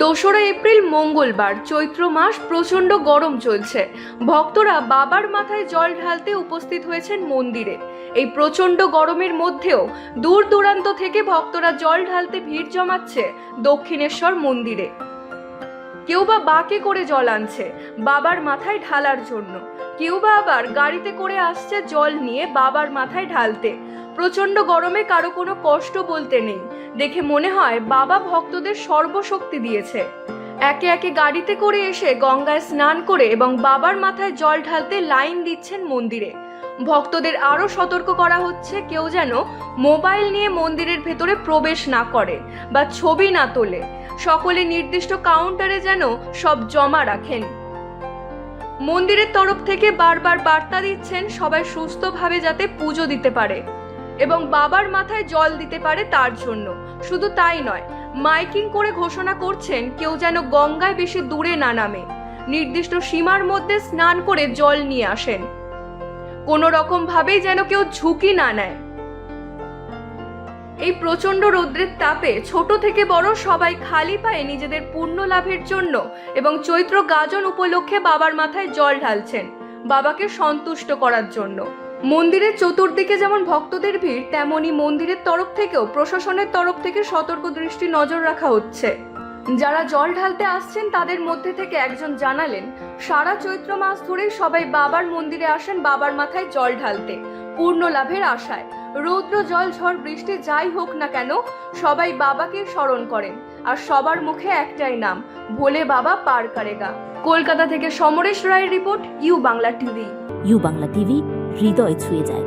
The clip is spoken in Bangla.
দোসরা এপ্রিল মঙ্গলবার, চৈত্র মাস প্রচণ্ড গরম চলছে। ভক্তরা বাবার মাথায় জল ঢালতে উপস্থিত হয়েছেন মন্দিরে। এই প্রচণ্ড গরমের মধ্যেও দূর দূরান্ত থেকে ভক্তরা জল ঢালতে ভিড় জমাচ্ছে দক্ষিণেশ্বর মন্দিরে। কেউ বা বাকে করে জল আনছে বাবার মাথায় ঢালার জন্য। কেউ বা আবার গাড়িতে করে আসছে জল নিয়ে বাবার মাথায় ঢালতে। প্রচণ্ড গরমে কারও কোনো কষ্ট বলতে নেই। দেখে মনে হয় বাবা ভক্তদের সর্বশক্তি দিয়েছে। একে একে গাড়িতে করে এসে গঙ্গায় স্নান করে এবং বাবার মাথায় জল ঢালতে লাইন দিচ্ছেন মন্দিরে। ভক্তদের আরও সতর্ক করা হচ্ছে কেউ যেন মোবাইল নিয়ে মন্দিরের ভেতরে প্রবেশ না করে বা ছবি না তোলে। সকলে নির্দিষ্ট কাউন্টারে যেন সব জমা রাখেন। মন্দিরের তরফ থেকে বারবার বার্তা দিচ্ছেন সবাই সুস্থভাবে যাতে পুজো দিতে পারে। এবং বাবার মাথায় জল দিতে পারে তার জন্য। শুধু তাই নয়, মাইকিং করে ঘোষণা করছেন কেউ যেন গঙ্গায় বেশি দূরে না নামে। নির্দিষ্ট সীমার মধ্যে স্নান করে জল নিয়ে আসেন। কোনো রকম ভাবেই যেন কেউ ঝুঁকি না নেয়। এই প্রচণ্ড রৌদ্রের তাপে ছোট থেকে বড় সবাই খালি পায়ে নিজেদের পুণ্য লাভের জন্য এবং চৈত্র গাজন উপলক্ষে বাবার মাথায় জল ঢালছেন। বাবাকে সন্তুষ্ট করার জন্য। মন্দিরের চতুর্দিকে যেমন ভক্তদের ভিড়, তেমনি মন্দিরের তরফ থেকেও, প্রশাসনের তরফ থেকে সতর্ক দৃষ্টি নজর রাখা হচ্ছে। যারা জল ঢালতে আসছেন, তাদের মধ্যে থেকে একজন জানালেন, সারা চৈত্র মাস ধরে সবাই বাবার মন্দিরে আসেন, বাবার মাথায় জল ঢালতে, পূর্ণ লাভের আশায়। রৌদ্র, জল, ঝড়, বৃষ্টি যাই হোক না কেন, সবাই বাবাকে স্মরণ করেন, আর সবার মুখে একটাই নাম, ভোলে বাবা পার কারেগা। কলকাতা থেকে সমরেশ রায়ের report, U Bangla TV. U Bangla TV হৃদয় ছুঁয়ে যায়।